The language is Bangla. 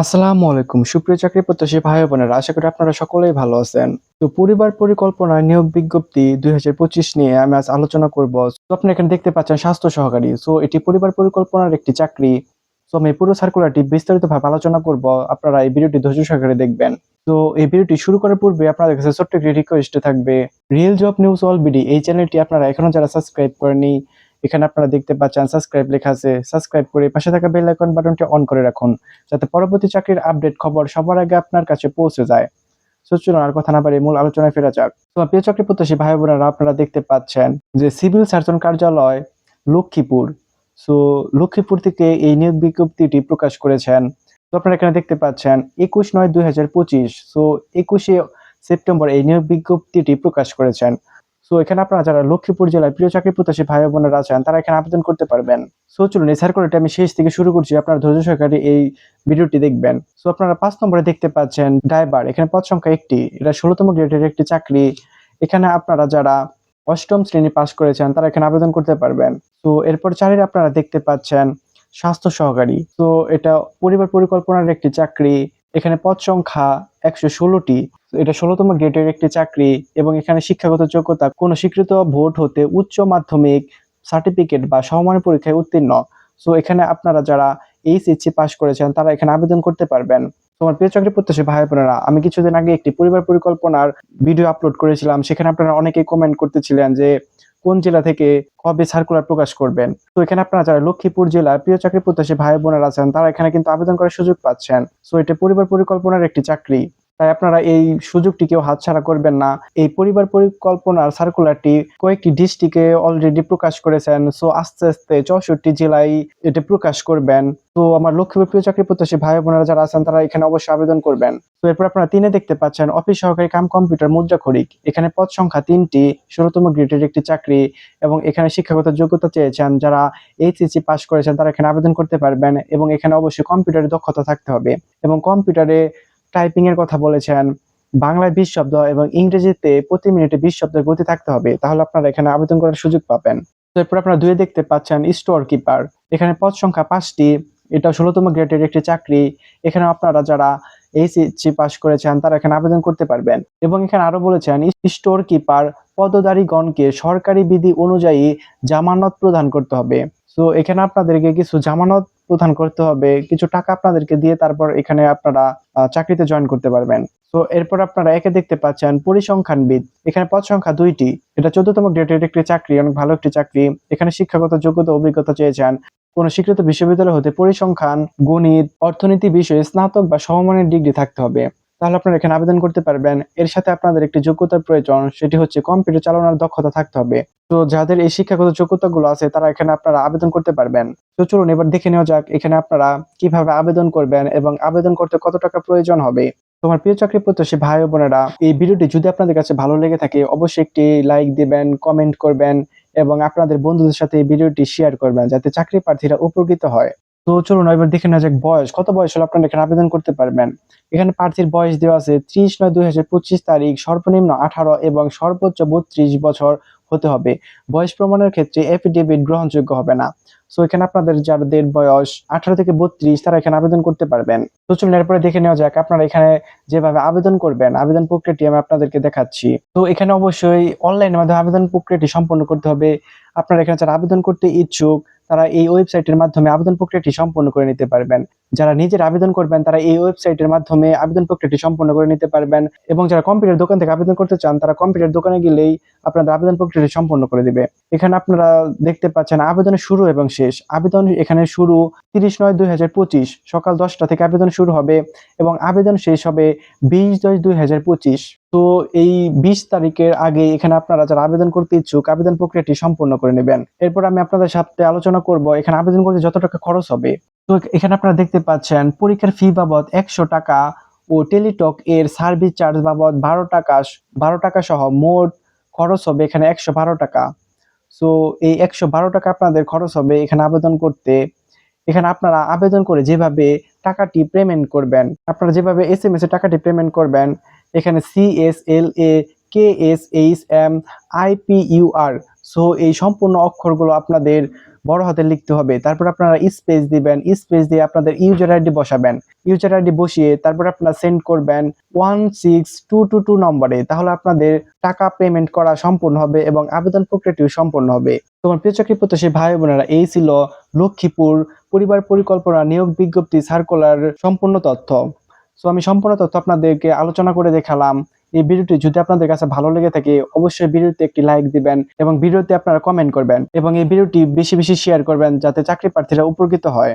আসসালামু আলাইকুম। সুপ্রিয় চাকরি প্রত্যাশী ভাই বোনেরা, আশা করি আপনারা সকলেই ভালো আছেন। তো পরিবার পরিকল্পনা নিয়োগ বিজ্ঞপ্তি দুই হাজার পঁচিশ নিয়ে আমি আজ আলোচনা করব। তো আপনি এখানে দেখতে পাচ্ছেন স্বাস্থ্য সহকারী। সো এটি পরিবার পরিকল্পনার একটি চাকরি। তো আমি পুরো সার্কুলারটি বিস্তারিতভাবে আলোচনা করব। আপনারা এই ভিডিওটি ধৈর্য সহকারে দেখবেন। তো এই ভিডিওটি শুরু করার পূর্বে আপনাদের কাছে ছোট্ট একটি রিকোয়েস্ট থাকবে। Real job news all BD এই চ্যানেলটি আপনারা এখনও যারা সাবস্ক্রাইব করেনি এখানে আপনারা দেখতে পাচ্ছেন সাবস্ক্রাইব লেখা আছে। সাবস্ক্রাইব করে পাশে থাকা বেল আইকন বাটনটি অন করে রাখুন, যাতে পরবর্তী চাকরির আপডেট খবর সবার আগে আপনার কাছে পৌঁছে যায়। চলুন আর কথা না মূল আলোচনায় ফেরা যাক। তো প্রিয় চাকরি প্রত্যাশী ভাই বোনেরা, আপনারা দেখতে পাচ্ছেন যে সিভিল সার্জন কার্যালয় লক্ষ্মীপুর। সো লক্ষ্মীপুর থেকে এই নিয়োগ বিজ্ঞপ্তিটি প্রকাশ করেছেন। তো আপনারা এখানে দেখতে পাচ্ছেন, একুশ নয় দুই হাজার পঁচিশ। সো একুশে সেপ্টেম্বর এই নিয়োগ বিজ্ঞপ্তিটি প্রকাশ করেছেন। সো এখানে আপনারা যারা লক্ষ্মীপুর জেলায় প্রিয় চাকরি প্রত্যাশী ভাই বোনেরা আছেন, তারা এখানে আবেদন করতে পারবেন। সো চলুন, এই সার্কুলারটি আমি শেষ থেকে শুরু করছি। আপনারা ধৈর্য সহকারে এই ভিডিওটি দেখবেন। সো আপনারা পাঁচ নম্বরে দেখতে পাচ্ছেন ড্রাইভার এখানে পদ সংখ্যা একটি। এটা ষোলোতম গ্রেডের একটি চাকরি। এখানে আপনারা যারা অষ্টম শ্রেণি পাশ করেছেন, তারা এখানে আবেদন করতে পারবেন। তো এরপর চারের আপনারা দেখতে পাচ্ছেন স্বাস্থ্য সহকারী। তো এটা পরিবার পরিকল্পনার একটি চাকরি। এখানে পদ সংখ্যা একশো ষোলোটি, এটা ষোলোতম গ্রেডের একটি চাকরি এবং এখানে শিক্ষাগত যোগ্যতা, কোনো স্বীকৃত ভোট হতে উচ্চ মাধ্যমিক সার্টিফিকেট বা সমমানের পরীক্ষায় উত্তীর্ণ। সো এখানে আপনারা যারা এইচএসসি পাশ করেছেন, তারা এখানে আবেদন করতে পারবেন। তোমার প্রিয় চাকরি প্রত্যাশী ভাই বোনেরা, আমি কিছুদিন আগে একটি পরিবার পরিকল্পনার ভিডিও আপলোড করেছিলাম। সেখানে আপনারা অনেকেই কমেন্ট করতেছিলেন যে কোন জেলা থেকে কবে সার্কুলার প্রকাশ করবেন? তো এখানে আপনারা যারা লক্ষ্মীপুর জেলার প্রিয় চাকরি প্রত্যাশী ভাই বোনেরা আছেন, তারা এখানে কিন্তু আবেদন করার সুযোগ পাচ্ছেন। তো এটা পরিবার পরিকল্পনার একটি চাকরি। তাই আপনারা এই সুযোগটি কেউ হাতছাড়া করবেন না। এই পরিবার পরিকল্পনার সার্কুলারটি কয়েকটি ডিস্ট্রিক্টে অলরেডি প্রকাশ করেছেন। সো আস্তে আস্তে চৌষট্টি জেলায় এটি প্রকাশ করবেন। তো, আমার লক্ষ্মীপুর প্রিয় চাকরি প্রত্যাশী ভাই বোনেরা যারা আছেন, তারা এখানে অবশ্যই আবেদন করবেন। তো, এরপর আপনারা তিনে দেখতে পাচ্ছেন, অফিস সহকারী কাম কম্পিউটার মুদ্রা খরিক এখানে পদ সংখ্যা তিনটি, ষোলোতম গ্রেডের একটি চাকরি এবং এখানে শিক্ষাগত যোগ্যতা চেয়েছেন। যারা এইচএসসি পাশ করেছেন, তারা এখানে আবেদন করতে পারবেন এবং এখানে অবশ্যই কম্পিউটারে দক্ষতা থাকতে হবে এবং কম্পিউটারে টাইপিং এর কথা বলেছেন, বাংলায় বিশ শব্দ এবং ইংরেজিতে প্রতি মিনিটে বিশ শব্দের গতি থাকতে হবে, তাহলে আপনারা এখানে আবেদন করার সুযোগ পাবেন। এরপর আপনারা দুয়ে দেখতে পাচ্ছেন স্টোর কিপার এখানে পদ সংখ্যা পাঁচটি, এটা ষোলোতম গ্রেডের একটি চাকরি, এখানে আপনারা যারা এইচএসসি পাস করেছেন, তারা এখানে আবেদন করতে পারবেন। এবং এখানে আরও বলেছেন স্টোর কিপার পদধারীগণকে সরকারি বিধি অনুযায়ী জামানত প্রদান করতে হবে। তো এখানে আপনাদেরকে কিছু জামানত প্রদান করতে হবে, কিছু টাকা আপনাদেরকে দিয়ে তারপর এখানে আপনারা চাকরিতে জয়েন করতে পারবেন। তো এরপর আপনারা একে দেখতে পাচ্ছেন পরিসংখ্যানবিদ। এখানে পদ সংখ্যা দুইটি। এটা চোদ্দতম গ্রেডের একটি চাকরি, অনেক ভালো একটি চাকরি। এখানে শিক্ষাগত যোগ্যতা, অভিজ্ঞতা চেয়েছেন। কোন স্বীকৃত বিশ্ববিদ্যালয় হতে পরিসংখ্যান, গণিত, অর্থনীতি বিষয়ে স্নাতক বা সমমানের ডিগ্রি থাকতে হবে। তাহলে আপনারা এখানে আবেদন করতে পারবেন। এর সাথে আপনাদের একটি যোগ্যতার প্রয়োজন, সেটি হচ্ছে কম্পিউটার চালানোর দক্ষতা থাকতে হবে। তো যাদের এই শিক্ষাগত যোগ্যতাগুলো আছে, তারা এখানে আপনারা আবেদন করতে পারবেন। তো চলুন এবার দেখে নেওয়া যাক এখানে আপনারা কীভাবে আবেদন করবেন এবং আবেদন করতে কত টাকা প্রয়োজন হবে। তোমার প্রিয় চাকরি প্রত্যাশী ভাই বোনেরা, এই ভিডিওটি যদি আপনাদের কাছে ভালো লেগে থাকে, অবশ্যই একটি লাইক দিবেন, কমেন্ট করবেন এবং আপনাদের বন্ধুদের সাথে এই ভিডিওটি শেয়ার করবেন, যাতে চাকরি প্রার্থীরা উপকৃত হয়। তো চলুন, এবার দেখে নেওয়া যাক বয়স। কত বয়স হলে আপনারা এখানে আবেদন করতে পারবেন? এখানে প্রার্থীর বয়স দেওয়া আছে ত্রিশ নয় দুই হাজার পঁচিশ তারিখ, সর্বনিম্ন আঠারো এবং সর্বোচ্চ বত্রিশ বছর হতে হবে। বয়স প্রমাণের ক্ষেত্রে এফিডেভিট গ্রহণযোগ্য হবে না। সো এখানে আপনাদের যাদের বয়স আঠারো থেকে বত্রিশ, তারা এখানে আবেদন করতে পারবেন। তো চলুন, এরপরে দেখে নেওয়া যাক আপনারা এখানে যেভাবে আবেদন করবেন, আবেদন প্রক্রিয়াটি আমি আপনাদেরকে দেখাচ্ছি। তো এখানে অবশ্যই অনলাইনের মাধ্যমে আবেদন প্রক্রিয়াটি সম্পন্ন করতে হবে। আপনারা এখানে যারা আবেদন করতে ইচ্ছুক, তারা এই ওয়েবসাইটের মাধ্যমে আবেদন প্রক্রিয়াটি সম্পন্ন করে নিতে পারবেন। যারা নিজের আবেদন করবেন, তারা এই ওয়েবসাইটের মাধ্যমে আবেদন প্রক্রিয়াটি সম্পন্ন করে নিতে পারবেন। এবং যারা কম্পিউটার দোকান থেকে আবেদন করতে চান, তারা কম্পিউটার দোকানে গেলেই আপনাদের আবেদন প্রক্রিয়াটি সম্পন্ন করে দিবে। এখানে আপনারা দেখতে পাচ্ছেন, আবেদনের শুরু এবং শেষ আবেদন এখানে শুরু তিরিশ নয় দুই হাজার পঁচিশ, সকাল দশটা থেকে আবেদন শুরু হবে এবং আবেদন শেষ হবে বিশ দশ দুই হাজার পঁচিশ। তো এই বিশ তারিখের আগে এখানে আপনারা যারা আবেদন করতে ইচ্ছুক, আবেদন প্রক্রিয়াটি সম্পন্ন করে নেবেন। এরপর আমি আপনাদের সাথে আলোচনা করব এখানে আবেদন করতে যত টাকা খরচ হবে। তো এখানে আপনারা দেখতে পাচ্ছেন, পরীক্ষার ফি বাবদ একশো টাকা ও টেলিটক এর সার্ভিস চার্জ বাবদ বারো টাকা বারো টাকা সহ মোট খরচ হবে এখানে একশো বারো টাকা। সো এই একশো বারো টাকা আপনাদের খরচ হবে এখানে আবেদন করতে। এখানে আপনারা আবেদন করে যেভাবে টাকাটি পেমেন্ট করবেন, আপনারা যেভাবে এস এম এস এ টাকাটি পেমেন্ট করবেন, এখানে C S L A K S H M I P U R so এই সম্পূর্ণ অক্ষরগুলো আপনাদের বড় হাতে লিখতে হবে। তারপর আপনারা স্পেস দিবেন। স্পেস দিয়ে আপনাদের ইউজার আইডি বসাবেন। ইউজার আইডি বসিয়ে তারপর আপনারা সেন্ড করবেন one six two two two নম্বরে। তাহলে আপনাদের টাকা পেমেন্ট করা সম্পূর্ণ হবে এবং আবেদন প্রক্রিয়াটিও সম্পূর্ণ হবে। তোমার প্রিয় চাকরি প্রত্যাশী ভাই বোনেরা, এই ছিল লক্ষ্মীপুর পরিবার পরিকল্পনা নিয়োগ বিজ্ঞপ্তি সার্কুলার সম্পূর্ণ তথ্য। সো আমি সম্পূর্ণ তথ্য আপনাদেরকে আলোচনা করে দেখালাম। এই ভিডিওটি যদি আপনাদের কাছে ভালো লেগে থাকে, অবশ্যই ভিডিওতে একটি লাইক দিবেন এবং ভিডিওতে আপনারা কমেন্ট করবেন এবং এই ভিডিওটি বেশি বেশি শেয়ার করবেন যাতে চাকরি প্রার্থীরা উপকৃত হয়।